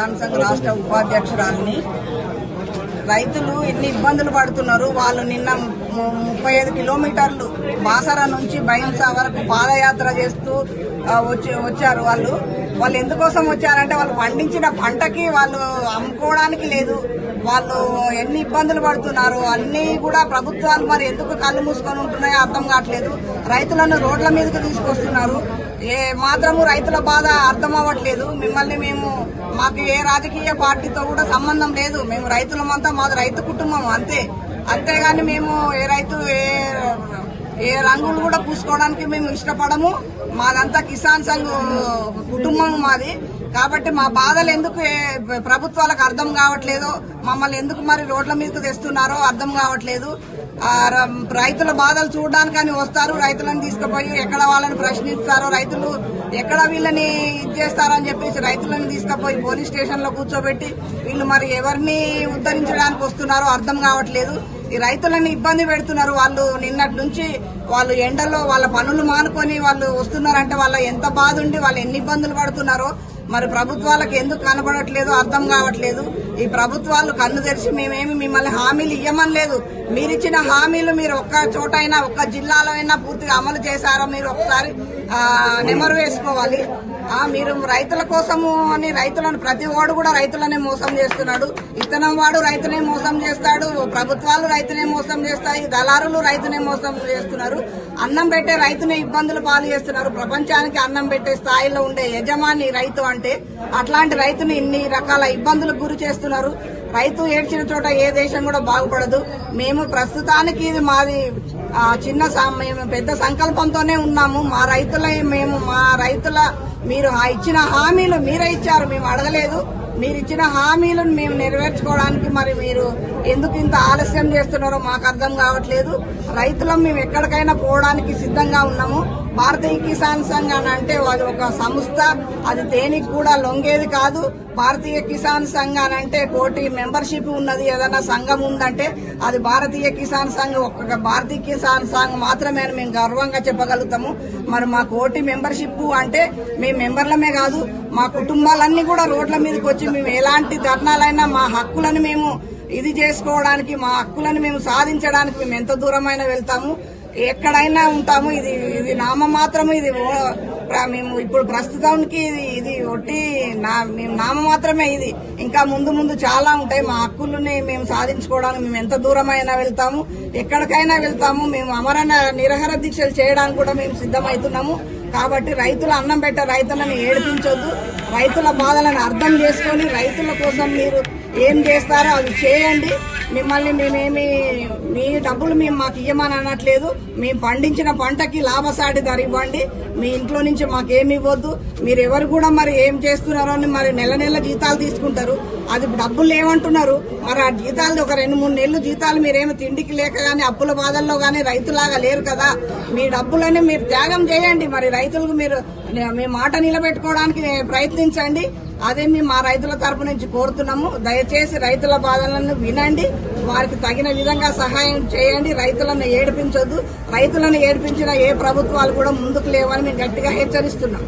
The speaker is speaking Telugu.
కిసాన్ సంఘ్ రాష్ట్ర ఉపాధ్యక్షురాలని. రైతులు ఎన్ని ఇబ్బందులు పడుతున్నారు వాళ్ళు నిన్న ముప్పై ఐదు కిలోమీటర్లు బాసర నుంచి బైన్సా వరకు పాదయాత్ర చేస్తూ వచ్చి వచ్చారు వాళ్ళు. వాళ్ళు ఎందుకోసం వచ్చారంటే వాళ్ళు పండించిన పంటకి వాళ్ళు అమ్ముకోవడానికి లేదు. వాళ్ళు ఎన్ని ఇబ్బందులు పడుతున్నారు అన్ని కూడా ప్రభుత్వాలు మరి ఎందుకు కళ్ళు మూసుకొని ఉంటున్నాయో అర్థం కావట్లేదు. రైతులను రోడ్ల మీదకి తీసుకొస్తున్నారు. ఏ మాత్రము రైతుల బాధ అర్థం అవ్వట్లేదు. మిమ్మల్ని మేము మాకు ఏ రాజకీయ పార్టీతో కూడా సంబంధం లేదు. మేము రైతులమంతా మాది రైతు కుటుంబం అంతే. అంతేగాని మేము ఏ రైతు ఏ ఏ రంగులు కూడా పూసుకోవడానికి మేము ఇష్టపడము. మాదంతా కిసాన్ సంఘ్ కుటుంబం మాది. కాబట్టి మా బాధలు ఎందుకు ప్రభుత్వాలకు అర్థం కావట్లేదు మమ్మల్ని ఎందుకు మరి రోడ్ల మీదకు తెస్తున్నారో అర్థం కావట్లేదు. రైతుల బాధలు చూడడానికని వస్తారు రైతులను తీసుకుపోయి ఎక్కడ వాళ్ళని ప్రశ్నిస్తారో రైతులు ఎక్కడ వీళ్ళని ఇది చేస్తారని చెప్పేసి రైతులను తీసుకుపోయి పోలీస్ స్టేషన్లో కూర్చోబెట్టి వీళ్ళు మరి ఎవరిని ఉద్ధరించడానికి వస్తున్నారో అర్థం కావట్లేదు. ఈ రైతులను ఇబ్బంది పెడుతున్నారు. వాళ్ళు నిన్నటి నుంచి వాళ్ళు ఎండలో వాళ్ళ పనులు మానుకొని వాళ్ళు వస్తున్నారంటే వాళ్ళ ఎంత బాధ ఉండి వాళ్ళు ఎన్ని ఇబ్బందులు పడుతున్నారో మరి ప్రభుత్వాలకు ఎందుకు కనబడట్లేదు అర్థం కావట్లేదు. ఈ ప్రభుత్వాలు కన్ను తెరిచి మేమేమి మిమ్మల్ని హామీలు ఇవ్వమని లేదు. మీరిచ్చిన హామీలు మీరు ఒక్క చోట అయినా ఒక్క జిల్లాలో అయినా పూర్తిగా అమలు చేశారో మీరు ఒకసారి నెమరు వేసుకోవాలి. మీరు రైతుల కోసము అని రైతులను ప్రతి వాడు కూడా రైతులనే మోసం చేస్తున్నాడు. ఇతనం వాడు రైతునే మోసం చేస్తాడు ప్రభుత్వాలు రైతునే మోసం చేస్తాయి దళారులు రైతునే మోసం చేస్తున్నారు. అన్నం పెట్టే రైతునే ఇబ్బందులు పాలు చేస్తున్నారు. ప్రపంచానికి అన్నం పెట్టే స్థాయిలో ఉండే యజమాని రైతు అంటే అట్లాంటి రైతుని ఇన్ని రకాల ఇబ్బందులకు గురి చేస్తున్నారు రైతు ఏడ్చిన చోట ఏ దేశం కూడా బాగుపడదు. మేము ప్రస్తుతానికి ఇది మాది చిన్న మేము పెద్ద సంకల్పంతోనే ఉన్నాము. మా రైతుల మేము మా రైతుల మీరు ఇచ్చిన హామీలు మీరే ఇచ్చారు. మేము అడగలేదు. మీరు ఇచ్చిన హామీలను మేము నెరవేర్చుకోవడానికి మరి మీరు ఎందుకు ఇంత ఆలస్యం చేస్తున్నారో మాకు అర్థం కావట్లేదు. రైతులం మేము ఎక్కడికైనా పోవడానికి సిద్ధంగా ఉన్నాము. భారతీయ కిసాన్ సంఘ్ అని అంటే అది ఒక సంస్థ. అది దేనికి కూడా లొంగేది కాదు. భారతీయ కిసాన్ సంఘ్ అని అంటే కోటి మెంబర్షిప్ ఉన్నది ఏదైనా సంఘం ఉందంటే అది భారతీయ కిసాన్ సంఘ్. ఒక్క భారతీయ కిసాన్ సంఘ్ మాత్రమే అని మేము గర్వంగా చెప్పగలుగుతాము. మరి మా కోటి మెంబర్షిప్ అంటే మేము మెంబర్లమే కాదు మా కుటుంబాలన్నీ కూడా రోడ్ల మీదకి వచ్చి మేము ఎలాంటి ధర్నాలైనా మా హక్కులను మేము ఇది చేసుకోవడానికి మా హక్కులను మేము సాధించడానికి మేము ఎంత దూరమైనా వెళ్తాము. ఎక్కడైనా ఉంటాము. ఇది ఇది నామ మాత్రము ఇది ఓ- మేము ఇప్పుడు ప్రస్తుతానికి ఇది ఇది ఒట్టి నా మేము నామ మాత్రమే ఇది. ఇంకా ముందు ముందు చాలా ఉంటాయి. మా హక్కులని మేము సాధించుకోవడానికి మేము ఎంత దూరమైనా వెళ్తాము. ఎక్కడికైనా వెళ్తాము. మేము అమరణ నిరహర దీక్షలు చేయడానికి కూడా మేము సిద్ధమవుతున్నాము కాబట్టి రైతుల అన్నం పెట్ట రైతులను ఏడిపించొద్దు. రైతుల బాధలను అర్థం చేసుకొని రైతుల కోసం మీరు ఏం చేస్తారో అది చేయండి. మిమ్మల్ని మేమేమి మీ డబ్బులు మేము మాకు ఇవ్వమని అనట్లేదు. మేము పండించిన పంటకి లాభసాటి ధర ఇవ్వండి. మీ ఇంట్లో నుంచి మాకేమి ఇవ్వద్దు. మీరు ఎవరు కూడా మరి ఏం చేస్తున్నారో అని మరి నెల నెల జీతాలు తీసుకుంటారు. అది డబ్బులు ఏమంటున్నారు మరి ఆ జీతాలు ఒక రెండు మూడు నెలలు జీతాలు మీరేమి తిండికి లేక కానీ అప్పుల బాధల్లో కానీ రైతులాగా లేరు కదా. మీ డబ్బులని మీరు త్యాగం చేయండి. మరి రైతులకు మీరు మీ మాట నిలబెట్టుకోవడానికి ప్రయత్నించండి. అదే మేము మా రైతుల తరపు నుంచి కోరుతున్నాము. దయచేసి రైతుల బాధలను వినండి. వారికి తగిన విధంగా సహాయం చేయండి. రైతులను ఏడిపించొద్దు. రైతులను ఏడిపించిన ఏ ప్రభుత్వాలు కూడా ముందుకు లేవని మేము గట్టిగా హెచ్చరిస్తున్నాం.